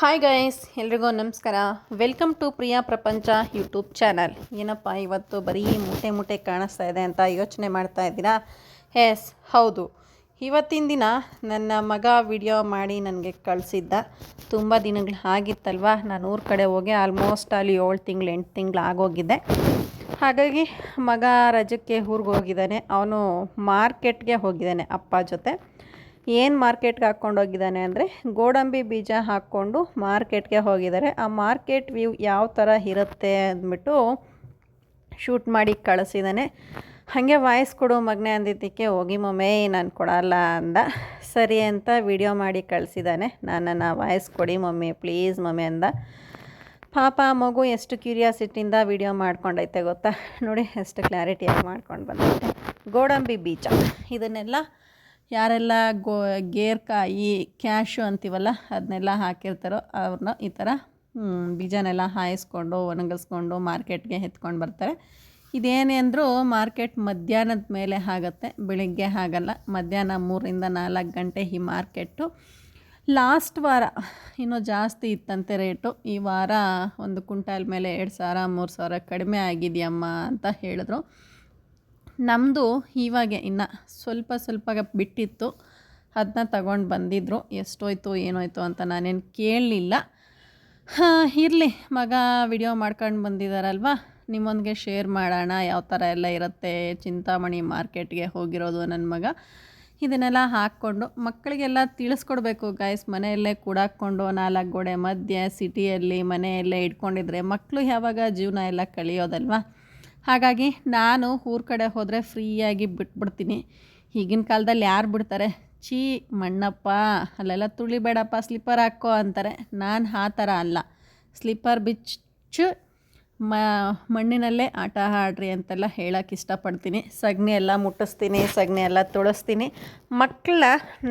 Hi guys ಎಲ್ರಿಗೂ ನಮಸ್ಕಾರ. Welcome to Priya ಪ್ರಪಂಚ ಯೂಟ್ಯೂಬ್ ಚಾನಲ್ ಏನಪ್ಪ, ಇವತ್ತು ಬರೀ ಮೂಟೆ ಮೂಟೆ ಕಾಣಿಸ್ತಾ ಇದೆ ಅಂತ ಯೋಚನೆ ಮಾಡ್ತಾ ಇದ್ದೀರಾ? ಎಸ್ ಹೌದು. ಇವತ್ತಿನ ದಿನ ನನ್ನ ಮಗ ವಿಡಿಯೋ ಮಾಡಿ ನನಗೆ ಕಳಿಸಿದ್ದ. ತುಂಬ ದಿನಗಳು ಆಗಿತ್ತಲ್ವ? ನಾನು ಊರ ಕಡೆ ಹೋಗಿ ಆಲ್ಮೋಸ್ಟ್ ಅಲ್ಲಿ ಏಳು ತಿಂಗಳು, ಎಂಟು ತಿಂಗಳು ಆಗೋಗಿದ್ದೆ ಹಾಗಾಗಿ ಮಗ ರಜಕ್ಕೆ ಊರಿಗೆ ಹೋಗಿದ್ದಾನೆ. ಅವನು ಮಾರ್ಕೆಟ್ಗೆ ಹೋಗಿದ್ದಾನೆ ಅಪ್ಪ ಜೊತೆ. ಏನು ಮಾರ್ಕೆಟ್ಗೆ ಹಾಕ್ಕೊಂಡೋಗಿದ್ದಾನೆ ಅಂದರೆ ಗೋಡಂಬಿ ಬೀಜ ಹಾಕ್ಕೊಂಡು ಮಾರ್ಕೆಟ್ಗೆ ಹೋಗಿದ್ದಾರೆ. ಆ ಮಾರ್ಕೆಟ್ ವ್ಯೂ ಯಾವ ಥರ ಇರುತ್ತೆ ಅಂದ್ಬಿಟ್ಟು ಶೂಟ್ ಮಾಡಿ ಕಳಿಸಿದ್ದಾನೆ. ಹಾಗೆ ವಾಯ್ಸ್ ಕೊಡು ಮಗನೇ ಅಂದಿದ್ದಕ್ಕೆ ಹೋಗಿ ಮಮ್ಮೆ, ನಾನು ಕೊಡಲ್ಲ ಅಂದ. ಸರಿ ಅಂತ ವಿಡಿಯೋ ಮಾಡಿ ಕಳಿಸಿದ್ದಾನೆ. ನನ್ನನ್ನು ವಾಯ್ಸ್ ಕೊಡಿ ಮಮ್ಮಿ, ಪ್ಲೀಸ್ ಮಮ್ಮಿ ಅಂದ. ಪಾಪ ಮಗು ಎಷ್ಟು ಕ್ಯೂರಿಯಾಸಿಟಿಯಿಂದ ವಿಡಿಯೋ ಮಾಡ್ಕೊಂಡೈತೆ ಗೊತ್ತಾ? ನೋಡಿ, ಎಷ್ಟು ಕ್ಲಾರಿಟಿಯಾಗಿ ಮಾಡ್ಕೊಂಡು ಬಂದೈತೆ ಗೋಡಂಬಿ ಬೀಜ. ಇದನ್ನೆಲ್ಲ ಯಾರೆಲ್ಲ ಗೋ ಗೇರ್ಕಾಯಿ ಕ್ಯಾಶು ಅಂತೀವಲ್ಲ ಅದನ್ನೆಲ್ಲ ಹಾಕಿರ್ತಾರೋ ಅವ್ರನ್ನ ಈ ಥರ ಬೀಜನೆಲ್ಲ ಹಾಯಿಸ್ಕೊಂಡು ಒಣಗಿಸ್ಕೊಂಡು ಮಾರ್ಕೆಟ್ಗೆ ಎತ್ಕೊಂಡು ಬರ್ತಾರೆ. ಇದೇನೇ ಅಂದರೂ ಮಾರ್ಕೆಟ್ ಮಧ್ಯಾಹ್ನದ ಮೇಲೆ ಆಗುತ್ತೆ, ಬೆಳಿಗ್ಗೆ ಆಗಲ್ಲ. ಮಧ್ಯಾಹ್ನ ಮೂರರಿಂದ ನಾಲ್ಕು ಗಂಟೆ ಈ ಮಾರ್ಕೆಟು ಲಾಸ್ಟ್ ವಾರ, ಇನ್ನೂ ಜಾಸ್ತಿ ಇತ್ತಂತೆ ರೇಟು. ಈ ವಾರ ಒಂದು ಕುಂಟಾಲ್ ಮೇಲೆ ಎರಡು ಸಾವಿರ, ಮೂರು ಸಾವಿರ ಕಡಿಮೆ ಆಗಿದೆಯಮ್ಮ ಅಂತ ಹೇಳಿದ್ರು. ನಮ್ಮದು ಇವಾಗೆ ಇನ್ನು ಸ್ವಲ್ಪ ಸ್ವಲ್ಪ ಬಿಟ್ಟಿತ್ತು. ಅದನ್ನ ತಗೊಂಡು ಬಂದಿದ್ದರು ಎಷ್ಟೋಯ್ತು, ಏನೋಯ್ತು ಅಂತ ನಾನೇನು ಕೇಳಲಿಲ್ಲ. ಇರಲಿ, ಮಗ ವಿಡಿಯೋ ಮಾಡ್ಕೊಂಡು ಬಂದಿದ್ದಾರಲ್ವ ನಿಮ್ಮೊಂದಿಗೆ ಶೇರ್ ಮಾಡೋಣ, ಯಾವ ಥರ ಎಲ್ಲ ಇರುತ್ತೆ, ಚಿಂತಾಮಣಿ ಮಾರ್ಕೆಟ್ಗೆ ಹೋಗಿರೋದು ನನ್ನ ಮಗ. ಇದನ್ನೆಲ್ಲ ಹಾಕ್ಕೊಂಡು ಮಕ್ಕಳಿಗೆಲ್ಲ ತಿಳಿಸ್ಕೊಡ್ಬೇಕು ಗಾಯ್ಸ್ ಮನೆಯಲ್ಲೇ ಕೂಡಾಕ್ಕೊಂಡು ನಾಲ್ಕು ಗೋಡೆ ಮಧ್ಯೆ ಸಿಟಿಯಲ್ಲಿ ಮನೆಯಲ್ಲೇ ಇಟ್ಕೊಂಡಿದ್ರೆ ಮಕ್ಕಳು ಯಾವಾಗ ಜೀವನ ಎಲ್ಲ ಕಳಿಯೋದಲ್ವಾ? ಹಾಗಾಗಿ ನಾನು ಊರ ಕಡೆ ಹೋದರೆ ಫ್ರೀಯಾಗಿ ಬಿಟ್ಬಿಡ್ತೀನಿ. ಈಗಿನ ಕಾಲದಲ್ಲಿ ಯಾರು ಬಿಡ್ತಾರೆ? ಛೀ, ಮಣ್ಣಪ್ಪ, ಅಲ್ಲೆಲ್ಲ ತುಳಿಬೇಡಪ್ಪ, ಸ್ಲಿಪ್ಪರ್ ಹಾಕೋ ಅಂತಾರೆ. ನಾನು ಆ ಥರ ಅಲ್ಲ. ಸ್ಲಿಪ್ಪರ್ ಬಿಚ್ಚು ಮ, ಮಣ್ಣಿನಲ್ಲೇ ಆಟ ಆಡ್ರಿ ಅಂತೆಲ್ಲ ಹೇಳೋಕ್ಕೆ ಇಷ್ಟಪಡ್ತೀನಿ. ಸಗಣಿ ಎಲ್ಲ ಮುಟ್ಟಿಸ್ತೀನಿ, ಸಗಣಿ ಎಲ್ಲ ತುಳಿಸ್ತೀನಿ. ಮಕ್ಕಳ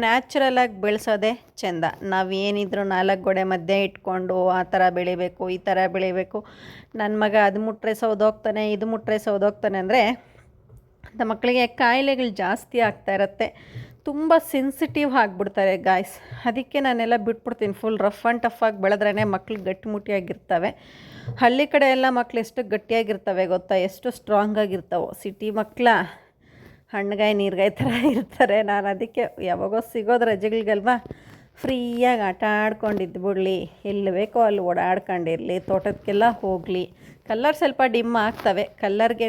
ನ್ಯಾಚುರಲಾಗಿ ಬೆಳೆಸೋದೇ ಚೆಂದ. ನಾವೇನಿದ್ರು ನಾಲ್ಕು ಗೋಡೆ ಮಧ್ಯೆ ಇಟ್ಕೊಂಡು ಆ ಥರ ಬೆಳಿಬೇಕು, ಈ ಥರ ಬೆಳಿಬೇಕು. ನನ್ನ ಮಗ ಅದು ಮುಟ್ಟರೆ ಸೌದೋಗ್ತಾನೆ, ಇದು ಮುಟ್ಟರೆ ಸೌದೋಗ್ತಾನೆ ಅಂದರೆ ಮಕ್ಕಳಿಗೆ ಕಾಯಿಲೆಗಳು ಜಾಸ್ತಿ ಆಗ್ತಾ ಇರುತ್ತೆ. ತುಂಬ ಸೆನ್ಸಿಟಿವ್ ಆಗಿಬಿಡ್ತಾರೆ ಗಾಯ್ಸ್ ಅದಕ್ಕೆ ನಾನೆಲ್ಲ ಬಿಟ್ಬಿಡ್ತೀನಿ. ಫುಲ್ ರಫ್ ಆ್ಯಂಡ್ ಟಫ್ ಆಗಿ ಬೆಳೆದ್ರೇ ಮಕ್ಳು ಗಟ್ಟಿಮುಟ್ಟಿಯಾಗಿರ್ತವೆ ಹಳ್ಳಿ ಕಡೆ ಎಲ್ಲ ಮಕ್ಳು ಎಷ್ಟು ಗಟ್ಟಿಯಾಗಿರ್ತವೆ ಗೊತ್ತಾ? ಎಷ್ಟು ಸ್ಟ್ರಾಂಗ್ ಆಗಿರ್ತಾವೆ? ಸಿಟಿ ಮಕ್ಕಳ ಹಣ್ಣುಗಾಯಿ, ನೀರ್ಗಾಯಿ ಥರ ಇರ್ತಾರೆ. ನಾನು ಅದಕ್ಕೆ ಯಾವಾಗೋ ಸಿಗೋದು ರಜೆಗಳಿಗಲ್ವಾ? ಫ್ರೀಯಾಗಿ ಆಟ ಆಡ್ಕೊಂಡಿದ್ದು ಬಿಡಲಿ. ಎಲ್ಲಿ ಬೇಕೋ ಅಲ್ಲಿ ಓಡಾಡ್ಕೊಂಡಿರಲಿ. ತೋಟಕ್ಕೆಲ್ಲ ಹೋಗಲಿ. ಕಲ್ಲರ್ ಸ್ವಲ್ಪ ಡಿಮ್ ಆಗ್ತವೆ. ಕಲ್ಲರ್ಗೆ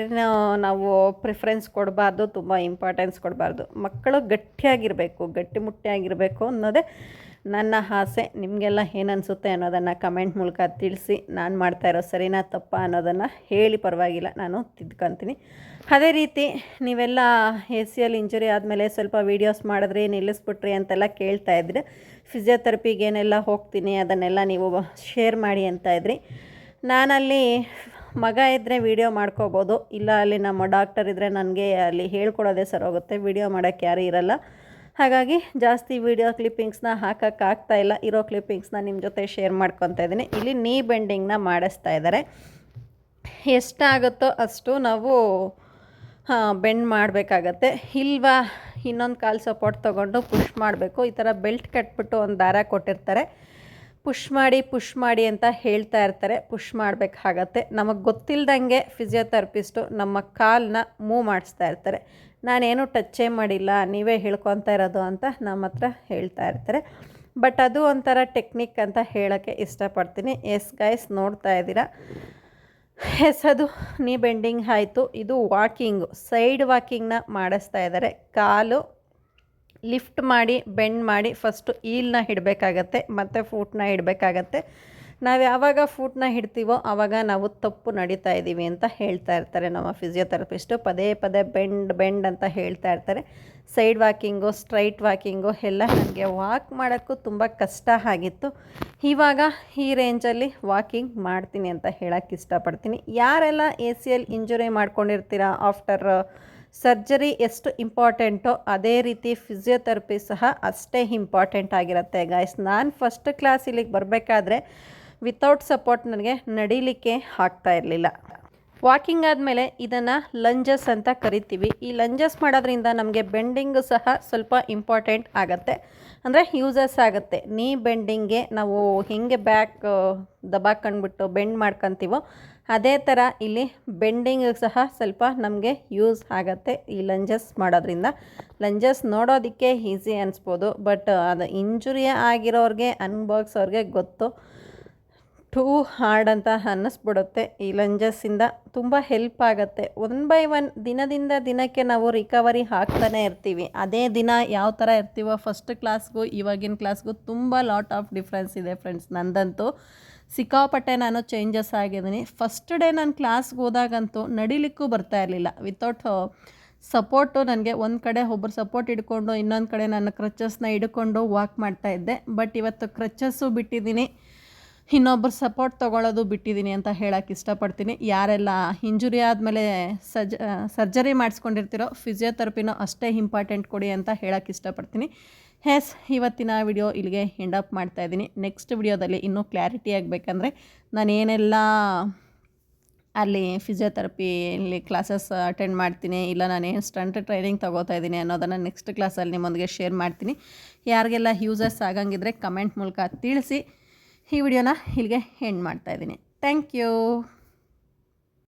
ನಾವು ಪ್ರಿಫರೆನ್ಸ್ ಕೊಡಬಾರ್ದು, ತುಂಬ ಇಂಪಾರ್ಟೆನ್ಸ್ ಕೊಡಬಾರ್ದು. ಮಕ್ಕಳು ಗಟ್ಟಿಯಾಗಿರಬೇಕು ಗಟ್ಟಿಮುಟ್ಟಿಯಾಗಿರಬೇಕು ಅನ್ನೋದೇ ನನ್ನ ಆಸೆ. ನಿಮಗೆಲ್ಲ ಏನು ಅನಿಸುತ್ತೆ ಅನ್ನೋದನ್ನು ಕಮೆಂಟ್ ಮೂಲಕ ತಿಳಿಸಿ, ನಾನು ಮಾಡ್ತಾ ಇರೋ ಸರಿನಾ ತಪ್ಪ ಅನ್ನೋದನ್ನು ಹೇಳಿ ಪರವಾಗಿಲ್ಲ, ನಾನು ತಿದ್ಕೊತೀನಿ. ಅದೇ ರೀತಿ ನೀವೆಲ್ಲ ಎ ಸಿ ಎಲ್ ಇಂಜುರಿ ಆದಮೇಲೆ ಸ್ವಲ್ಪ ವೀಡಿಯೋಸ್ ಮಾಡಿದ್ರಿ ನಿಲ್ಲಿಸ್ಬಿಟ್ರಿ ಅಂತೆಲ್ಲ ಕೇಳ್ತಾ ಇದ್ರಿ ಫಿಸಿಯೋಥೆರಪಿಗೆ ಏನೆಲ್ಲ ಹೋಗ್ತೀನಿ, ಅದನ್ನೆಲ್ಲ ನೀವು ಶೇರ್ ಮಾಡಿ ಅಂತ ಇದ್ರಿ. ನಾನಲ್ಲಿ ಮಗ ಇದ್ದರೆ ವೀಡಿಯೋ ಮಾಡ್ಕೋಬೋದು, ಇಲ್ಲ ಅಲ್ಲಿ ನಮ್ಮ ಡಾಕ್ಟರ್ ಇದ್ದರೆ ನನಗೆ ಅಲ್ಲಿ ಹೇಳ್ಕೊಡೋದೇ ಸರೋಗುತ್ತೆ ವೀಡಿಯೋ ಮಾಡೋಕ್ಕೆ ಯಾರೂ ಇರಲ್ಲ. ಹಾಗಾಗಿ ಜಾಸ್ತಿ ವೀಡಿಯೋ ಕ್ಲಿಪ್ಪಿಂಗ್ಸ್ನ ಹಾಕೋಕ್ಕಾಗ್ತಾ ಇಲ್ಲ, ಇರೋ ಕ್ಲಿಪ್ಪಿಂಗ್ಸ್ನ ನಿಮ್ಮ ಜೊತೆ ಶೇರ್ ಮಾಡ್ಕೊತಾ ಇದ್ದೀನಿ. ಇಲ್ಲಿ ನೀ ಬೆಂಡಿಂಗ್ನ ಮಾಡಿಸ್ತಾ ಇದ್ದಾರೆ. ಎಷ್ಟಾಗುತ್ತೋ ಅಷ್ಟು ನಾವು ಬೆಂಡ್ ಮಾಡಬೇಕಾಗತ್ತೆ. ಇಲ್ವಾ, ಇನ್ನೊಂದು ಕಾಲು ಸಪೋರ್ಟ್ ತೊಗೊಂಡು ಪುಷ್ ಮಾಡಬೇಕು. ಈ ಥರ ಬೆಲ್ಟ್ ಕಟ್ಬಿಟ್ಟು ಒಂದು ದಾರ ಕೊಟ್ಟಿರ್ತಾರೆ. ಪುಷ್ ಮಾಡಿ ಪುಷ್ ಮಾಡಿ ಅಂತ ಹೇಳ್ತಾ ಇರ್ತಾರೆ. ಪುಷ್ ಮಾಡಬೇಕಾಗತ್ತೆ. ನಮಗೆ ಗೊತ್ತಿಲ್ಲದಂಗೆ ಫಿಸಿಯೋಥೆರಪಿಸ್ಟು ನಮ್ಮ ಕಾಲನ್ನ ಮೂವ್ ಮಾಡಿಸ್ತಾ ಇರ್ತಾರೆ. ನಾನೇನು ಟಚ್ಚೇ ಮಾಡಿಲ್ಲ, ನೀವೇ ಹೇಳ್ಕೊತಾ ಇರೋದು ಅಂತ ನಮ್ಮ ಹತ್ರ ಹೇಳ್ತಾ ಇರ್ತಾರೆ. ಬಟ್ ಅದು ಒಂಥರ ಟೆಕ್ನಿಕ್ ಅಂತ ಹೇಳೋಕ್ಕೆ ಇಷ್ಟಪಡ್ತೀನಿ. ಎಸ್ ಗೈಸ್, ನೋಡ್ತಾ ಇದ್ದೀರಾ? ಎಸ್, ಅದು ನೀ ಬೆಂಡಿಂಗ್ ಆಯಿತು. ಇದು ವಾಕಿಂಗು. ಸೈಡ್ ವಾಕಿಂಗ್ನ ಮಾಡಿಸ್ತಾ ಇದ್ದಾರೆ. ಕಾಲು ಲಿಫ್ಟ್ ಮಾಡಿ, ಬೆಂಡ್ ಮಾಡಿ ಫಸ್ಟು ಈಲ್ನ ಇಡಬೇಕಾಗತ್ತೆ ಮತ್ತು ಫೂಟ್ನ ಇಡಬೇಕಾಗತ್ತೆ ನಾವು ಯಾವಾಗ ಫೂಟ್ನ ಹಿಡ್ತೀವೋ ಆವಾಗ ನಾವು ತಪ್ಪು ನಡೀತಾ ಇದ್ದೀವಿ ಅಂತ ಹೇಳ್ತಾ ಇರ್ತಾರೆ ನಮ್ಮ ಫಿಸಿಯೋಥೆರಪಿಸ್ಟು ಪದೇ ಪದೇ ಬೆಂಡ್ ಬೆಂಡ್ ಅಂತ ಹೇಳ್ತಾ ಇರ್ತಾರೆ. ಸೈಡ್ ವಾಕಿಂಗು ಸ್ಟ್ರೈಟ್ ವಾಕಿಂಗು ಎಲ್ಲ ನನಗೆ ವಾಕ್ ಮಾಡೋಕ್ಕೂ ತುಂಬ ಕಷ್ಟ ಆಗಿತ್ತು. ಇವಾಗ ಈ ರೇಂಜಲ್ಲಿ ವಾಕಿಂಗ್ ಮಾಡ್ತೀನಿ ಅಂತ ಹೇಳೋಕ್ಕೆ ಇಷ್ಟಪಡ್ತೀನಿ. ಯಾರೆಲ್ಲ ಎ ಸಿ ಎಲ್ ಇಂಜುರಿ ಮಾಡ್ಕೊಂಡಿರ್ತೀರಾ ಆಫ್ಟರ್ ಸರ್ಜರಿ ಎಷ್ಟು ಇಂಪಾರ್ಟೆಂಟೋ ಅದೇ ರೀತಿ ಫಿಸಿಯೋಥೆರಪಿ ಸಹ ಅಷ್ಟೇ ಇಂಪಾರ್ಟೆಂಟ್ ಆಗಿರುತ್ತೆ ಗಾಯ್ಸ್ ನಾನು ಫಸ್ಟ್ ಕ್ಲಾಸ್ ಇಲ್ಲಿಗೆ ಬರಬೇಕಾದ್ರೆ ವಿತೌಟ್ ಸಪೋರ್ಟ್ ನನಗೆ ನಡೀಲಿಕ್ಕೆ ಆಗ್ತಾ ಇರಲಿಲ್ಲ. ವಾಕಿಂಗ್ ಆದಮೇಲೆ ಇದನ್ನು ಲಂಜಸ್ ಅಂತ ಕರಿತೀವಿ. ಈ ಲಂಜಸ್ ಮಾಡೋದ್ರಿಂದ ನಮಗೆ ಬೆಂಡಿಂಗ್ ಸಹ ಸ್ವಲ್ಪ ಇಂಪಾರ್ಟೆಂಟ್ ಆಗುತ್ತೆ. ಅಂದರೆ ಯೂಸಸ್ ಆಗುತ್ತೆ. ನೀ ಬೆಂಡಿಂಗ್ಗೆ ನಾವು ಹೆಂಗೆ ಬ್ಯಾಕ್ ದಬಾಕೊಂಡ್ಬಿಟ್ಟು ಬೆಂಡ್ ಮಾಡ್ಕೊತೀವೋ ಅದೇ ಥರ ಇಲ್ಲಿ ಬೆಂಡಿಂಗ್ ಸಹ ಸ್ವಲ್ಪ ನಮಗೆ ಯೂಸ್ ಆಗುತ್ತೆ ಈ ಲಂಜಸ್ ಮಾಡೋದ್ರಿಂದ. ಲಂಜಸ್ ನೋಡೋದಕ್ಕೆ ಈಸಿ ಅನಿಸ್ಬೋದು, ಬಟ್ ಅದು ಇಂಜುರಿ ಆಗಿರೋರಿಗೆ ಅನ್ಭವಿಸೋರಿಗೆ ಗೊತ್ತು. ಟೂ ಹಾರ್ಡ್ ಅಂತ ಅನ್ನಿಸ್ಬಿಡುತ್ತೆ ಈ ಲಂಜಸ್ಸಿಂದ. ತುಂಬ ಹೆಲ್ಪ್ ಆಗುತ್ತೆ. ಒನ್ ಬೈ ಒನ್ ದಿನದಿಂದ ದಿನಕ್ಕೆ ನಾವು ರಿಕವರಿ ಹಾಕ್ತಾನೆ ಇರ್ತೀವಿ. ಅದೇ ದಿನ ಯಾವ ಥರ ಇರ್ತೀವೋ ಫಸ್ಟ್ ಕ್ಲಾಸ್ಗೂ ಇವಾಗಿನ ಕ್ಲಾಸ್ಗೂ ತುಂಬ ಲಾಟ್ ಆಫ್ ಡಿಫ್ರೆನ್ಸ್ ಇದೆ ಫ್ರೆಂಡ್ಸ್ ನಂದಂತೂ. ಸಿಕ್ಕಾಪಟ್ಟೆ ನಾನು ಚೇಂಜಸ್ ಆಗಿದ್ದೀನಿ. ಫಸ್ಟ್ ಡೇ ನಾನು ಕ್ಲಾಸ್ಗೆ ಹೋದಾಗಂತೂ ನಡಿಲಿಕ್ಕೂ ಬರ್ತಾ ಇರಲಿಲ್ಲ. ವಿತೌಟ್ ಸಪೋರ್ಟು ನನಗೆ ಒಂದು ಕಡೆ ಒಬ್ಬರು ಸಪೋರ್ಟ್ ಇಟ್ಕೊಂಡು ಇನ್ನೊಂದು ಕಡೆ ನನ್ನ ಕ್ರಚಸ್ನ ಹಿಡ್ಕೊಂಡು ವಾಕ್ ಮಾಡ್ತಾ ಇದ್ದೆ. ಬಟ್ ಇವತ್ತು ಕ್ರಚಸ್ಸು ಬಿಟ್ಟಿದ್ದೀನಿ. ಇನ್ನೊಬ್ಬರು ಸಪೋರ್ಟ್ ತೊಗೊಳ್ಳೋದು ಬಿಟ್ಟಿದ್ದೀನಿ ಅಂತ ಹೇಳೋಕ್ಕೆ ಇಷ್ಟಪಡ್ತೀನಿ. ಯಾರೆಲ್ಲ ಇಂಜುರಿ ಆದಮೇಲೆ ಸರ್ಜರಿ ಮಾಡಿಸ್ಕೊಂಡಿರ್ತಿರೋ ಫಿಸಿಯೋಥೆರಪಿನೋ ಅಷ್ಟೇ ಇಂಪಾರ್ಟೆಂಟ್ ಕೊಡಿ ಅಂತ ಹೇಳೋಕ್ಕೆ ಇಷ್ಟಪಡ್ತೀನಿ. ಹೆಸ್ ಇವತ್ತಿನ ವಿಡಿಯೋ ಇಲ್ಲಿಗೆ ಎಂಡ್ ಅಪ್ ಮಾಡ್ತಾ ಇದ್ದೀನಿ. ನೆಕ್ಸ್ಟ್ ವಿಡಿಯೋದಲ್ಲಿ ಇನ್ನೂ ಕ್ಲಾರಿಟಿ ಆಗಬೇಕಂದ್ರೆ ನಾನು ಏನೆಲ್ಲ ಅಲ್ಲಿ ಫಿಸಿಯೋಥೆರಪಿಲಿ ಕ್ಲಾಸಸ್ ಅಟೆಂಡ್ ಮಾಡ್ತೀನಿ, ಇಲ್ಲ ನಾನೇನು ಸ್ಟಂಟ್ ಟ್ರೈನಿಂಗ್ ತೊಗೋತಾ ಇದ್ದೀನಿ ಅನ್ನೋದನ್ನು ನೆಕ್ಸ್ಟ್ ಕ್ಲಾಸಲ್ಲಿ ನಿಮ್ಮೊಂದಿಗೆ ಶೇರ್ ಮಾಡ್ತೀನಿ. ಯಾರಿಗೆಲ್ಲ ಯೂಸಸ್ ಆಗಂಗಿದ್ರೆ ಕಮೆಂಟ್ ಮೂಲಕ ತಿಳಿಸಿ. ಈ ವಿಡಿಯೋನ ಇಲ್ಲಿಗೆ ಎಂಡ್ ಮಾಡ್ತಾ ಇದ್ದೀನಿ. Thank you